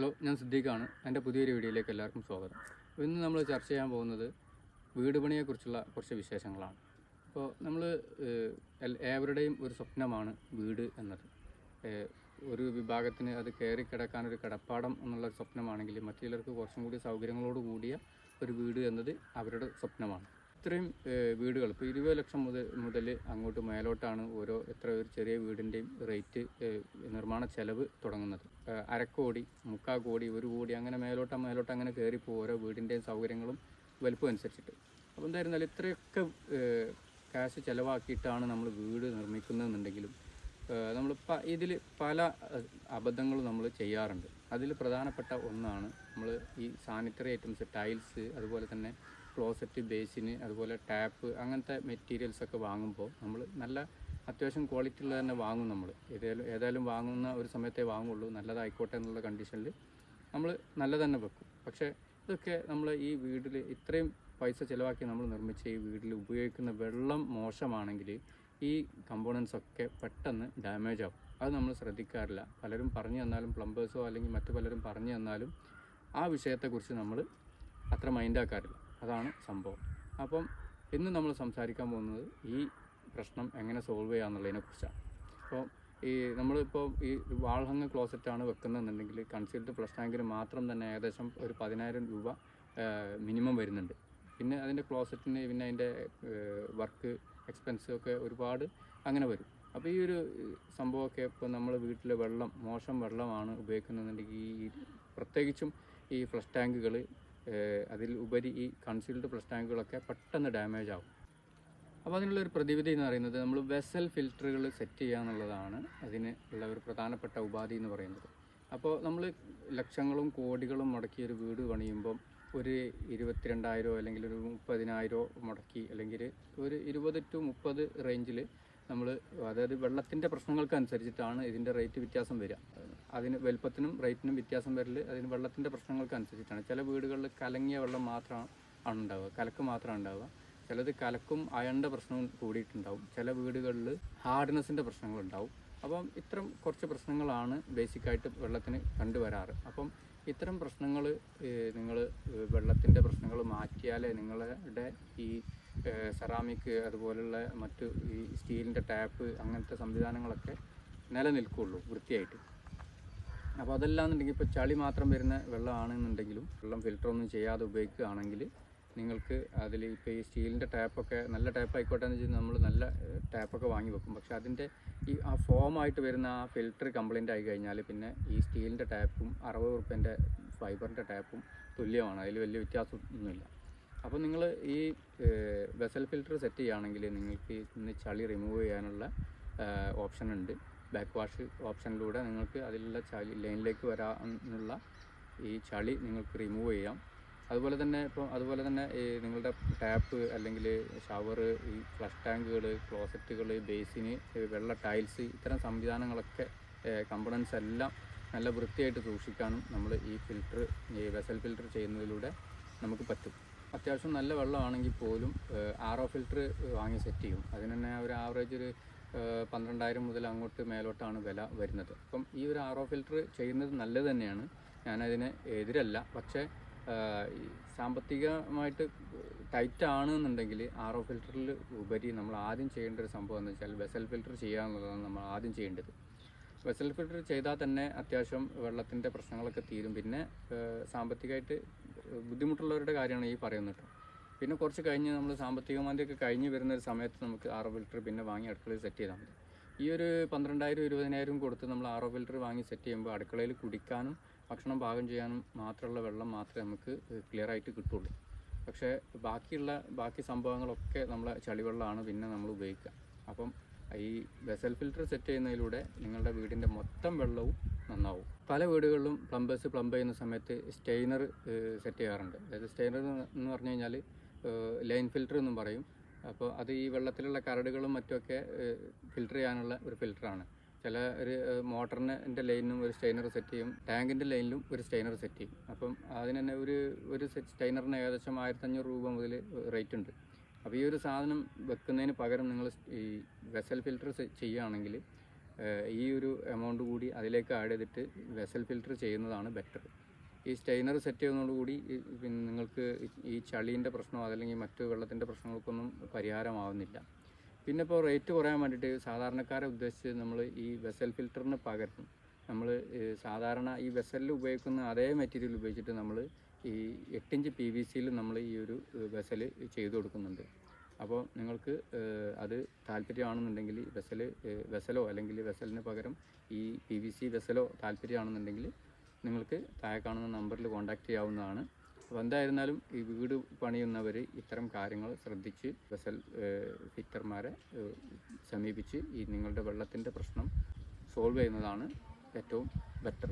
Hello ഞാൻ സിദ്ദീഖാണ്. എന്റെ പുതിയൊരു വീഡിയോയിലേക്ക് എല്ലാവർക്കും സ്വാഗതം. ഇന്ന് നമ്മൾ ചർച്ച ചെയ്യാൻ പോകുന്നത് വീട് പണിയെക്കുറിച്ചുള്ള കുറച്ച് വിശേഷങ്ങളാണ്. അപ്പോൾ നമ്മൾ ഏവരുടെയും ഒരു സ്വപ്നമാണ് വീട് എന്നത്. ഒരു വിഭാഗത്തിന് അത് കയറി കിടക്കാൻ ഒരു കിടപ്പാടം എന്നുള്ള സ്വപ്നമാണെങ്കിൽ മറ്റു ചിലർക്ക് കുറച്ചും കൂടി സൗകര്യങ്ങളോട് കൂടിയ ഒരു വീട് എന്നത് അവരുടെ സ്വപ്നമാണ്. ഇത്രയും വീടുകൾ. ഇപ്പോൾ ഇരുപത് ലക്ഷം മുതൽ മുതൽ അങ്ങോട്ട് മേലോട്ടാണ് ഓരോ എത്ര ഒരു ചെറിയ വീടിന്റെയും റേറ്റ് നിർമ്മാണ ചെലവ് തുടങ്ങുന്നത്. അരക്കോടി മുക്കാ കോടി ഒരു കോടി അങ്ങനെ മേലോട്ട് മേലോട്ട് അങ്ങനെ കയറിപ്പോൾ ഓരോ വീടിന്റെയും സൗകര്യങ്ങളും വലുപ്പം അനുസരിച്ചിട്ട്. അപ്പോൾ എന്തായിരുന്നാലും ഇത്രയൊക്കെ കാശ് ചിലവാക്കിയിട്ടാണ് നമ്മൾ വീട് നിർമ്മിക്കുന്നതെന്നുണ്ടെങ്കിലും നമ്മൾ ഇതിൽ പല അബദ്ധങ്ങളും നമ്മൾ ചെയ്യാറുണ്ട്. അതിൽ പ്രധാനപ്പെട്ട ഒന്നാണ് നമ്മൾ ഈ സാനിറ്ററി ഐറ്റംസ് ടൈൽസ് അതുപോലെ തന്നെ ക്ലോസറ്റ് ബേസിന് അതുപോലെ ടാപ്പ് അങ്ങനത്തെ മെറ്റീരിയൽസ് ഒക്കെ വാങ്ങുമ്പോൾ നമ്മൾ നല്ല അത്യാവശ്യം ക്വാളിറ്റി ഉള്ളത് തന്നെ വാങ്ങും നമ്മൾ. ഏതായാലും ഏതായാലും വാങ്ങുന്ന ഒരു സമയത്തേ വാങ്ങുള്ളൂ. നല്ലതായിക്കോട്ടെ എന്നുള്ള കണ്ടീഷനിൽ നമ്മൾ നല്ലതന്നെ വെക്കും. പക്ഷേ ഇതൊക്കെ നമ്മൾ ഈ വീട്ടിൽ ഇത്രയും പൈസ ചിലവാക്കി നമ്മൾ നിർമ്മിച്ച ഈ വീട്ടിൽ ഉപയോഗിക്കുന്ന വെള്ളം മോശമാണെങ്കിൽ ഈ കമ്പോണൻസ് ഒക്കെ പെട്ടെന്ന് ഡാമേജ് ആവും. അത് നമ്മൾ ശ്രദ്ധിക്കാറില്ല. പലരും പറഞ്ഞു തന്നാലും പ്ലംബേഴ്സോ അല്ലെങ്കിൽ മറ്റു പലരും പറഞ്ഞു തന്നാലും ആ വിഷയത്തെക്കുറിച്ച് നമ്മൾ അത്ര മൈൻഡാക്കാറില്ല അതാണ് സംഭവം. അപ്പം ഇന്ന് നമ്മൾ സംസാരിക്കാൻ പോകുന്നത് ഈ പ്രശ്നം എങ്ങനെ സോൾവ് ചെയ്യാന്നുള്ളതിനെ കുറിച്ചാണ്. അപ്പോൾ ഈ നമ്മളിപ്പോൾ ഈ വാൾഹങ്ങ് ക്ലോസറ്റാണ് വെക്കുന്നതെന്നുണ്ടെങ്കിൽ കൺസീൽഡ് ഫ്ലഷ് ടാങ്കിന് മാത്രം തന്നെ ഏകദേശം ഒരു പതിനായിരം രൂപ മിനിമം വരുന്നുണ്ട്. പിന്നെ അതിന്റെ ക്ലോസറ്റിന് പിന്നെ അതിന്റെ വർക്ക് എക്സ്പെൻസ് ഒക്കെ ഒരുപാട് അങ്ങനെ വരും. അപ്പോൾ ഈ ഒരു സംഭവമൊക്കെ ഇപ്പോൾ നമ്മൾ വീട്ടിലെ വെള്ളം മോശം വെള്ളമാണ് ഉപയോഗിക്കുന്നതെന്നുണ്ടെങ്കിൽ ഈ പ്രത്യേകിച്ചും ഈ ഫ്ലഷ് ടാങ്കുകൾ അതിൽ ഉപരി ഈ കൺസീൽഡ് ഫ്ലഷ് ടാങ്കുകളൊക്കെ പെട്ടെന്ന് ഡാമേജ് ആവും. അപ്പോൾ അതിനുള്ള ഒരു പ്രതിവിധി എന്ന് പറയുന്നത് നമ്മൾ വെസൽ ഫിൽറ്ററുകൾ സെറ്റ് ചെയ്യുക എന്നുള്ളതാണ് അതിന് ഉള്ള ഒരു പ്രധാനപ്പെട്ട ഉപാധി എന്ന് പറയുന്നത്. അപ്പോൾ നമ്മൾ ലക്ഷങ്ങളും കോടികളും മുടക്കി ഒരു വീട് പണിയുമ്പം ഒരു ഇരുപത്തിരണ്ടായിരോ അല്ലെങ്കിൽ ഒരു മുപ്പതിനായിരോ മുടക്കി അല്ലെങ്കിൽ ഒരു ഇരുപത് ടു മുപ്പത് റേഞ്ചിൽ നമ്മൾ അതായത് വെള്ളത്തിന്റെ പ്രശ്നങ്ങൾക്ക് അനുസരിച്ചിട്ടാണ് ഇതിന്റെ റേറ്റ് വ്യത്യാസം വരിക. അതിന് വലുപ്പത്തിനും റേറ്റിനും വ്യത്യാസം വരൽ അതിന് വെള്ളത്തിന്റെ പ്രശ്നങ്ങൾക്ക് അനുസരിച്ചിട്ടാണ് ചില വീടുകളിൽ കലങ്ങിയ വെള്ളം മാത്രമാണ് ആണ് ഉണ്ടാവുക കലക്ക് മാത്രമാണ് ഉണ്ടാവുക. ചിലത് കലക്കും അയണിന്റെ പ്രശ്നവും കൂടിയിട്ടുണ്ടാവും. ചില വീടുകളിൽ ഹാർഡ്നെസ്സിന്റെ പ്രശ്നങ്ങളുണ്ടാവും. അപ്പം ഇത്തരം കുറച്ച് പ്രശ്നങ്ങളാണ് ബേസിക്കായിട്ട് വെള്ളത്തിന് കണ്ടുവരാറ്. അപ്പം ഇത്തരം പ്രശ്നങ്ങൾ നിങ്ങൾ വെള്ളത്തിന്റെ പ്രശ്നങ്ങൾ മാറ്റിയാലേ നിങ്ങളുടെ ഈ സെറാമിക് അതുപോലുള്ള മറ്റു ഈ സ്റ്റീലിന്റെ ടാപ്പ് അങ്ങനത്തെ സംവിധാനങ്ങളൊക്കെ നിലനിൽക്കുള്ളൂ വൃത്തിയായിട്ട്. അപ്പോൾ അതല്ലാന്നുണ്ടെങ്കിൽ ഇപ്പോൾ ചളി മാത്രം വരുന്ന വെള്ളമാണെന്നുണ്ടെങ്കിലും വെള്ളം ഫിൽറ്ററൊന്നും ചെയ്യാതെ ഉപയോഗിക്കുകയാണെങ്കിൽ നിങ്ങൾക്ക് അതിൽ ഇപ്പോൾ ഈ സ്റ്റീലിന്റെ ടാപ്പൊക്കെ നല്ല ടാപ്പ് ആയിക്കോട്ടെ എന്ന് വെച്ചാൽ നമ്മൾ നല്ല ടാപ്പൊക്കെ വാങ്ങി വെക്കും. പക്ഷേ അതിന്റെ ഈ ആ ഫോമായിട്ട് വരുന്ന ആ ഫിൽറ്റർ കംപ്ലൈന്റ് ആയി കഴിഞ്ഞാൽ പിന്നെ ഈ സ്റ്റീലിന്റെ ടാപ്പും അറുപത് റുപ്യന്റെ ഫൈബറിന്റെ ടാപ്പും തുല്യമാണ്. അതിൽ വലിയ വ്യത്യാസമൊന്നുമില്ല. അപ്പോൾ നിങ്ങൾ ഈ വെസൽ ഫിൽറ്റർ സെറ്റ് ചെയ്യുകയാണെങ്കിൽ നിങ്ങൾക്ക് ഇന്ന് ചളി റിമൂവ് ചെയ്യാനുള്ള ഓപ്ഷൻ ഉണ്ട് ബാക്ക് വാഷ് ഓപ്ഷനിലൂടെ നിങ്ങൾക്ക് അതിലുള്ള ചളി ലൈനിലേക്ക് വരാനുള്ള ഈ ചളി നിങ്ങൾക്ക് റിമൂവ് ചെയ്യാം. അതുപോലെ തന്നെ ഇപ്പോൾ അതുപോലെ തന്നെ ഈ നിങ്ങളുടെ ടാപ്പ് അല്ലെങ്കിൽ ഷവർ ഈ ഫ്ലഷ് ടാങ്കുകൾ ക്ലോസറ്റുകൾ ബേസിന് വെള്ള ടൈൽസ് ഇത്തരം സംവിധാനങ്ങളൊക്കെ കമ്പണൻസ് എല്ലാം നല്ല വൃത്തിയായിട്ട് സൂക്ഷിക്കാനും നമ്മൾ ഈ ഫിൽറ്റർ ഈ വെസൽ ഫിൽറ്റർ ചെയ്യുന്നതിലൂടെ നമുക്ക് പറ്റും. അത്യാവശ്യം നല്ല വെള്ളമാണെങ്കിൽ പോലും ആർ ഒ ഫിൽറ്റർ വാങ്ങി സെറ്റ് ചെയ്യും. അതിന് തന്നെ ഒരു ആവറേജ് ഒരു പന്ത്രണ്ടായിരം മുതൽ അങ്ങോട്ട് മേലോട്ടാണ് വില വരുന്നത്. അപ്പം ഈ ഒരു ആർ ഒ ഫിൽറ്റർ ചെയ്യുന്നത് നല്ലത് തന്നെയാണ്. ഞാനതിന് എതിരല്ല. പക്ഷേ സാമ്പത്തികമായിട്ട് ടൈറ്റ് ആണെന്നുണ്ടെങ്കിൽ ആർ ഒ ഫിൽറ്ററിൽ ഉപരി നമ്മൾ ആദ്യം ചെയ്യേണ്ട ഒരു സംഭവം എന്ന് വെച്ചാൽ വെസൽ ഫിൽറ്റർ ചെയ്യുക എന്നുള്ളതാണ് നമ്മൾ ആദ്യം ചെയ്യേണ്ടത്. വെസൽ ഫിൽറ്റർ ചെയ്താൽ തന്നെ അത്യാവശ്യം വെള്ളത്തിന്റെ പ്രശ്നങ്ങളൊക്കെ തീരും. പിന്നെ സാമ്പത്തികമായിട്ട് ബുദ്ധിമുട്ടുള്ളവരുടെ കാര്യമാണ് ഈ പറയുന്നത് പിന്നെ കുറച്ച് കഴിഞ്ഞ് നമ്മൾ സാമ്പത്തികമാന്ദ്യമൊക്കെ കഴിഞ്ഞ് വരുന്ന ഒരു സമയത്ത് നമുക്ക് ആർ ഒ ഫിൽറ്റർ പിന്നെ വാങ്ങി അടുക്കളയിൽ സെറ്റ് ചെയ്താൽ മതി. ഈ ഒരു പന്ത്രണ്ടായിരം ഇരുപതിനായിരം കൊടുത്ത് നമ്മൾ ആർ ഒ ഫിൽറ്റർ വാങ്ങി സെറ്റ് ചെയ്യുമ്പോൾ അടുക്കളയിൽ കുടിക്കാനും ഭക്ഷണം പാകം ചെയ്യാനും മാത്രമുള്ള വെള്ളം മാത്രമേ നമുക്ക് ക്ലിയർ ആയിട്ട് കിട്ടുള്ളൂ. പക്ഷേ ബാക്കിയുള്ള ബാക്കി സംഭവങ്ങളൊക്കെ നമ്മളെ ചളിവെള്ളമാണ് പിന്നെ നമ്മൾ ഉപയോഗിക്കുക. അപ്പം ഈ വെസൽ ഫിൽറ്റർ സെറ്റ് ചെയ്യുന്നതിലൂടെ നിങ്ങളുടെ വീടിന്റെ മൊത്തം വെള്ളവും നന്നാവും. പല വീടുകളിലും പ്ലംബേഴ്സ് പ്ലംബ് ചെയ്യുന്ന സമയത്ത് സ്റ്റെയിനർ സെറ്റ് ചെയ്യാറുണ്ട്. അതായത് സ്റ്റെയിനർ എന്ന് പറഞ്ഞു കഴിഞ്ഞാൽ ലൈൻ ഫിൽറ്റർ എന്നും പറയും. അപ്പോൾ അത് ഈ വെള്ളത്തിലുള്ള കരടുകളും മറ്റുമൊക്കെ ഫിൽറ്റർ ചെയ്യാനുള്ള ഒരു ഫിൽറ്ററാണ് ചില ഒരു മോട്ടറിന്റെ ലൈനിലും ഒരു സ്റ്റൈനർ സെറ്റ് ചെയ്യും. ടാങ്കിന്റെ ലൈനിലും ഒരു സ്റ്റൈനർ സെറ്റ് ചെയ്യും. അപ്പം അതിന് തന്നെ ഒരു ഒരു സെറ്റ് സ്റ്റെയിനറിന് ഏകദേശം ആയിരത്തഞ്ഞൂറ് രൂപ മുതൽ റേറ്റ് ഉണ്ട്. അപ്പോൾ ഈ ഒരു സാധനം വെക്കുന്നതിന് പകരം നിങ്ങൾ ഈ വെസൽ ഫിൽറ്റർ ചെയ്യുകയാണെങ്കിൽ ഈ ഒരു എമൗണ്ട് കൂടി അതിലേക്ക് ആഡ് ചെയ്തിട്ട് വെസൽ ഫിൽറ്റർ ചെയ്യുന്നതാണ് ബെറ്റർ. ഈ സ്റ്റെയിനർ സെറ്റ് ചെയ്യുന്നതോടുകൂടി പിന്നെ നിങ്ങൾക്ക് ഈ ചളീന്റെ പ്രശ്നമോ അതല്ലെങ്കിൽ മറ്റു വെള്ളത്തിന്റെ പ്രശ്നങ്ങൾക്കൊന്നും പരിഹാരമാവുന്നില്ല. പിന്നെ ഇപ്പോൾ റേറ്റ് കുറയാൻ വേണ്ടിയിട്ട് സാധാരണക്കാരെ ഉദ്ദേശിച്ച് നമ്മൾ ഈ വെസൽ ഫിൽറ്ററിന് പകരം നമ്മൾ സാധാരണ ഈ വെസലിൽ ഉപയോഗിക്കുന്ന അതേ മെറ്റീരിയൽ ഉപയോഗിച്ചിട്ട് നമ്മൾ ഈ എട്ടിഞ്ച് പി വി സിയിൽ നമ്മൾ ഈ ഒരു വെസൽ ചെയ്തു കൊടുക്കുന്നുണ്ട്. അപ്പോൾ നിങ്ങൾക്ക് അത് താല്പര്യമാണെന്നുണ്ടെങ്കിൽ വെസൽ വെസലോ അല്ലെങ്കിൽ വെസലിന് പകരം ഈ പി വി സി വെസലോ താല്പര്യമാണെന്നുണ്ടെങ്കിൽ നിങ്ങൾക്ക് താഴെ കാണുന്ന നമ്പറിൽ കോൺടാക്റ്റ് ചെയ്യാവുന്നതാണ്. അപ്പോൾ എന്തായിരുന്നാലും ഈ വീട് പണിയുന്നവർ ഇത്തരം കാര്യങ്ങൾ ശ്രദ്ധിച്ച് ഏഹ്, ഫിറ്റർമാരെ സമീപിച്ച് ഈ നിങ്ങളുടെ വെള്ളത്തിന്റെ പ്രശ്നം സോൾവ് ചെയ്യുന്നതാണ് ഏറ്റവും ബെറ്റർ.